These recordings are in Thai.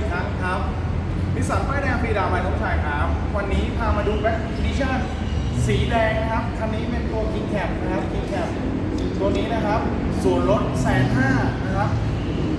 อีกครั้งครับนิสสันป้ายแดงฟรีดาวใหม่นพชัยครับ วันนี้พามาดูแบ็คดิชั่นสีแดงนะครับ คันนี้เป็นตัวคิงแคปนะครับคิงแคปตัวนี้นะครับส่วนลดแสนห้านะครับ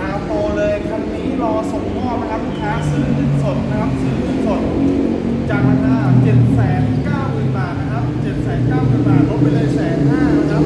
ตามโตเลยคันนี้รอส่งมอบนะครับลูกค้าซื้อเงินสดนะครับซื้อเงินสด จากราคา7 9 0 0 0 0บาทนะครับ7 9 0 0 0 0บาทลดไปเลยแสนห้านะครับ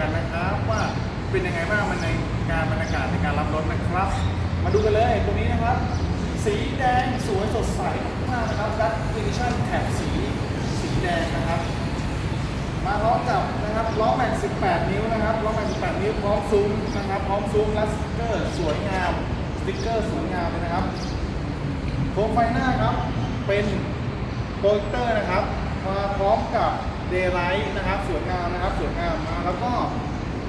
กันนะครับว่าเป็นยังไงบ้างมันในการบรรยากาศในการรับรถนะครับ มาดูกันเลยตัวนี้นะครับ สีแดงสวยสดใสมากนะครับดัตฟินิชั่นแถบสีสีแดงนะครับ มาพร้อมกับนะครับล้อแม็กซ์18 นิ้วนะครับล้อแม็กซ์18 นิ้วพร้อมซูมนะครับพร้อมซูมและสติ๊กเกอร์สวยงามสติ๊กเกอร์สวยงามเลยนะครับโคมไฟหน้าครับเป็นโปรเจคเตอร์นะครับมาพร้อมกับ เดย์ไลท์นะครับสวยงามนะครับสวยงามมาแล้วก็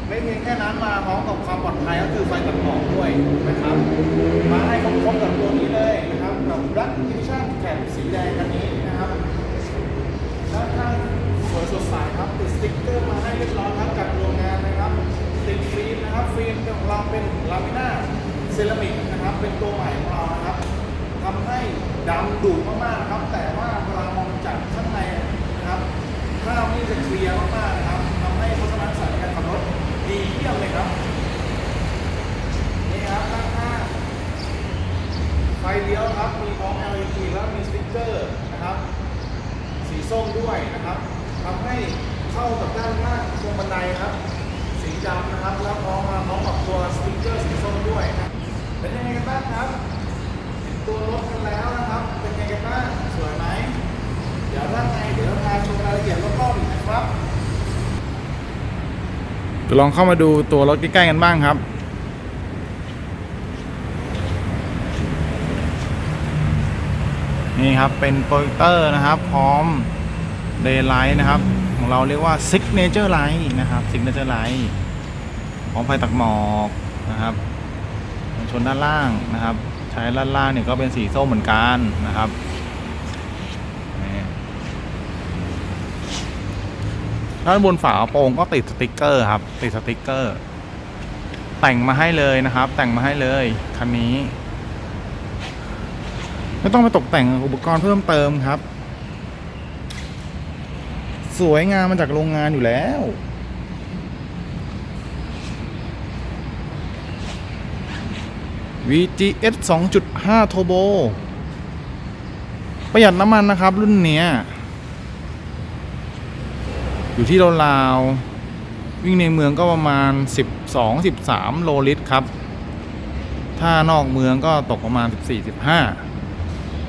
ไม่เพียงแค่นั้นมาพร้อมกับความปลอดภัยก็คือไฟตัดหมอกด้วยนะครับ มาให้ครบกับตัวนี้เลยนะครับกับรักดิชั่นแถบสีแดงคันนี้นะครับด้านข้างสวยสดใสครับติดสติ๊กเกอร์มาให้เรียบร้อยครับจากโรงงานนะครับติดฟิล์มนะครับฟิล์มของเราเป็นลามิน่าเซรามิกนะครับเป็นตัวใหม่ของเรานะครับทำให้ดำดุมากๆนะครับ แต่ว่าเวลามองจากข้างในนะครับภาพนี่จะเคลียร์มากๆนะครับทำให้ทัศนวิสัยในการขับรถดีเยี่ยมเลยครับนี่ครับด้านข้าง ไฟเลี้ยวครับ มีพร้อม LED แล้วมีสติ๊กเกอร์นะครับ สีส้มด้วยนะครับทำให้เข้ากับด้านหน้าตรงบันไดครับ สีดำนะครับ แล้วพร้อมมาพร้อมกับตัวสติ๊กเกอร์สีส้มด้วยนะเป็นยังไงกันบ้างครับเห็นตัวรถกันแล้วนะครับ เป็นยังไงกันบ้างสวยไหมเดี๋ยวถ้าไงเดี๋ยวพาชมรายละเอียดรอบๆอีกนะครับจะลองเข้ามาดูตัวรถใกล้ๆกันบ้างครับ นี่ครับเป็นโปรเจคเตอร์นะครับ พร้อมเดย์ไลท์นะครับ ของเราเรียกว่า Signature Light นะครับ Signature Light พร้อมไฟตักหมอกนะครับชนด้านล่างนะครับ ใช้ด้านล่างเนี่ยก็เป็นสีส้มเหมือนกันนะครับด้านบนฝาโปร่งก็ติดสติกเกอร์ครับ ติดสติกเกอร์ แต่งมาให้เลยนะครับ แต่งมาให้เลยคันนี้ ไม่ต้องไปตกแต่งอุปกรณ์เพิ่มเติมครับ สวยงามมาจากโรงงานอยู่แล้ว VGS 2.5 Turbo ประหยัดน้ำมันนะครับ รุ่นเนี้ย อยู่ที่ราวๆวิ่งในเมืองก็ประมาณ 12-13 โลลิตรครับ ถ้านอกเมืองก็ตกประมาณ 14-15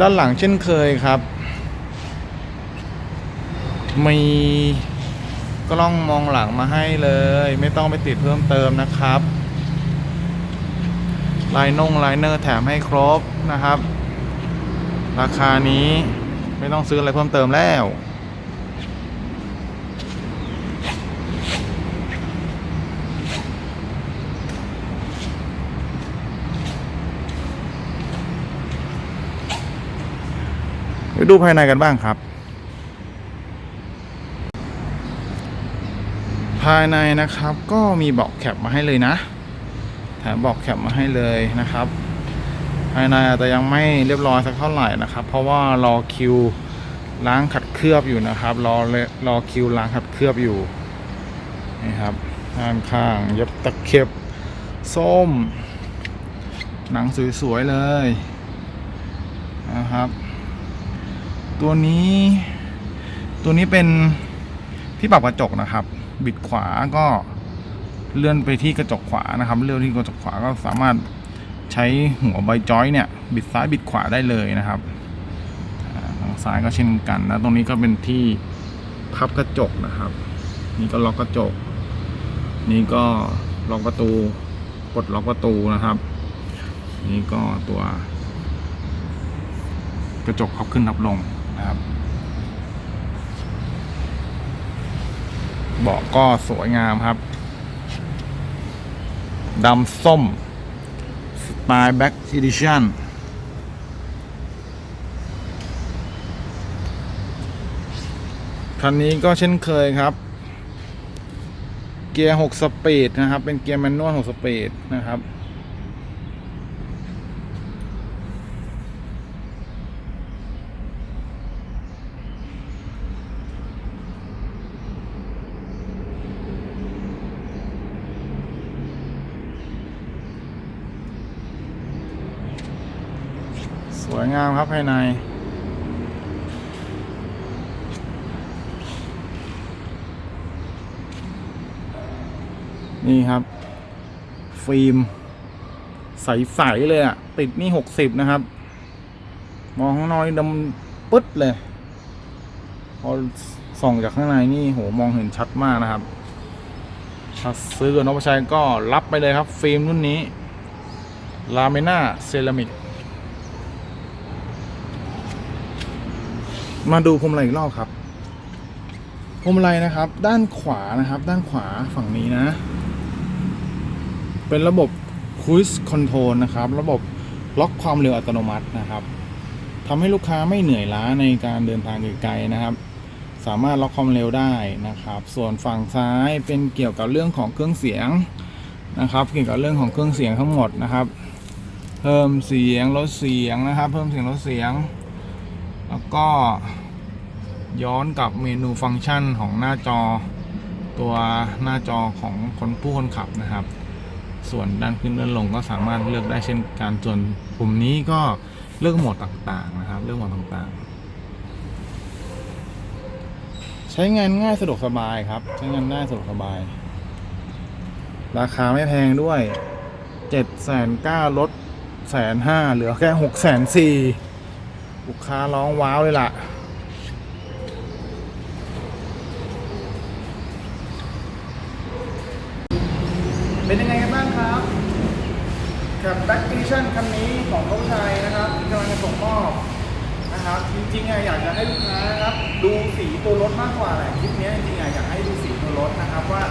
ด้านหลังเช่นเคยครับ มีกล้องมองหลังมาให้เลย ไม่ต้องไปติดเพิ่มเติมนะครับลายนงลายเนอร์แถมให้ครบนะครับ ราคานี้ไม่ต้องซื้ออะไรเพิ่มเติมแล้ว ไปดูภายในกันบ้างครับ ภายในนะครับก็มีเบอกแคปมาให้เลยนะแถมเบอกแคปมาให้เลยนะครับ ภายในอาจจะยังไม่เรียบร้อยสักเท่าไหร่นะครับ เพราะว่ารอคิวล้างขัดเคลือบอยู่นะครับ รอเลยรอคิวล้างขัดเคลือบอยู่นี่ครับด้านข้างเย็บตะเข็บส้ม หนังสวยๆเลยนะครับ ตัวนี้ ตัวนี้เป็นที่ปรับกระจกนะครับ บิดขวาก็เลื่อนไปที่กระจกขวานะครับเลื่อนที่กระจกขวาก็สามารถใช้หัวใบจอยเนี่ย บิดซ้ายบิดขวาได้เลยนะครับทางซ้ายก็เช่นกันนะตรงนี้ก็เป็นที่พับกระจกนะครับ นี่ก็ล็อกกระจก นี่ก็ล็อกประตูกดล็อกประตูนะครับ นี่ก็ตัว กระจกพับขึ้นพับลง นะครับเบาะก็สวยงามครับดำส้ม สไตล์แบ็กอีดิชั่นคันนี้ก็เช่นเคยครับ เกียร์ 6 สปีดนะครับ เป็นเกียร์แมนนวล 6 สปีดนะครับ ส วยงามครับภายใน นี่ครับ ฟิล์ม ใส ๆ เลยอะติดนี่หกสิบนะครับ มองข้างนอกดำปึ๊ดเลย พอส่องจากข้างในนี่โหมองเห็นชัดมากนะครับถ้าซื้อกับนพชัยก็รับไปเลยครับ ฟิล์มรุ่นนี้ลาเมน่าเซรามิก มาดูพวงมาลัยอีกรอบครับพวงมาลัยนะครับ ด้านขวานะครับ ด้านขวาฝั่งนี้นะ เป็นระบบ Cruise Control นะครับ ระบบล็อกความเร็วอัตโนมัตินะครับทำให้ลูกค้าไม่เหนื่อยล้าในการเดินทางไกลๆนะครับ สามารถล็อกความเร็วได้นะครับ ส่วนฝั่งซ้ายเป็นเกี่ยวกับเรื่องของเครื่องเสียงนะครับ เกี่ยวกับเรื่องของเครื่องเสียงทั้งหมดนะครับ เพิ่มเสียงลดเสียงนะครับ เพิ่มเสียงลดเสียง แล้วก็ย้อนกับเมนูฟังก์ชันของหน้าจอตัวหน้าจอของคนผู้คนขับนะครับ ส่วนด้านขึ้นด้านลงก็สามารถเลือกได้เช่นกันส่วนปุ่มนี้ก็เลือกโหมดต่างๆนะครับ เลือกโหมดต่างๆ ใช้งานง่ายสะดวกสบายครับ ใช้งานง่ายสะดวกสบาย ราคาไม่แพงด้วยเจ็ดแสนเก้าลดแสนห้าเหลือแค่หกแสนสี่ ลูกค้าร้องว้าวเลยล่ะ เป็นยังไงกันบ้างครับกับแบ็กดิชั่นคันนี้ของเขาชัยนะครับที่กำลังจะส่งมอบนะครับจริงๆอะอยากจะให้ลูกค้านะครับ ดูสีตัวรถมากกว่าแหละคลิปนี้จริงๆอะอยากให้ดูสีตัวรถนะครับว่า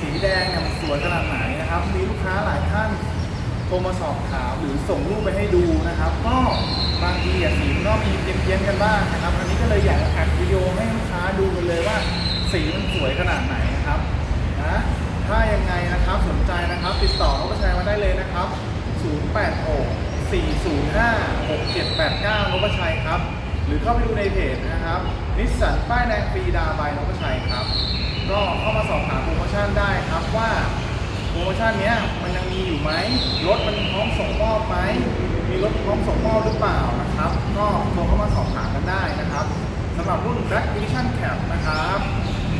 สีแดงเนี่ยมันสวยขนาดไหนนะครับ มีลูกค้าหลายท่านโทรมาสอบถามหรือส่งรูปไปให้ดูนะครับ ก็ บางทีอะสีมันก็มีเพี้ยนๆกันบ้างนะครับ อันนี้ก็เลยอยากอัดวิดีโอให้ลูกค้าดูกันเลยว่า สีมันสวยขนาดไหนนะครับนะถ้ายังไงนะครับสนใจนะครับ ติดต่อเขาก็แชร์มาได้เลยนะครับ 086 405 6789นพชัยครับ หรือเข้าไปดูในเพจนะครับนิสสันป้ายแดงฟรีดาบายนพชัยครับ ก็เข้ามาสอบถามโปรโมชั่นได้ครับว่าโปรโมชั่นเนี้ยมันยังมีอยู่ไหมรถมันพร้อมส่งมอบไหม รถพร้อมส่งมอบหรือเปล่านะครับ ก็โทรเข้ามาสอบถามกันได้นะครับสำหรับรุ่น Black Edition Cap นะครับ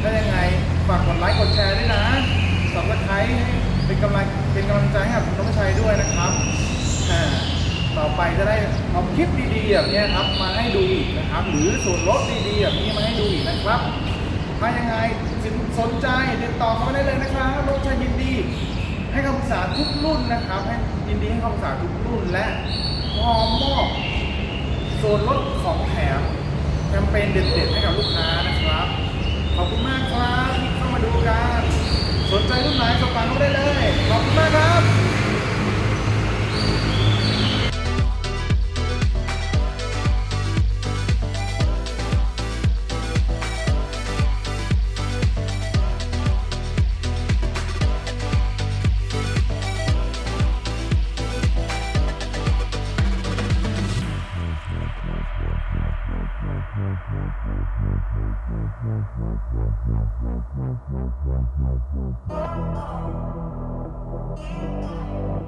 ถ้ายังไงฝากกดไลค์กดแชร์ด้วยนะสำหรับใครเป็นกำลังเป็นกำลังใจให้กับคุณน้องชัยด้วยนะครับต่อไปจะได้เอาคลิปดีๆแบบนี้ครับมาให้ดูอีกนะครับ หรือส่วนลดดีๆแบบนี้มาให้ดูอีกนะครับถ้ายังไงสนใจติดต่อเข้ามาได้เลยนะครับรถชัยยินดีให้คำปรึกษาทุกรุ่นนะครับ ให้ยินดีให้คำปรึกษาทุกรุ่นและ พร้อมมอบส่วนลดของแถมแคมเปญเด็ดๆให้กับลูกค้านะครับ ขอบคุณมากครับที่เข้ามาดูกัน สนใจรุ่นไหนสอบถามเขาได้เลย Thank you.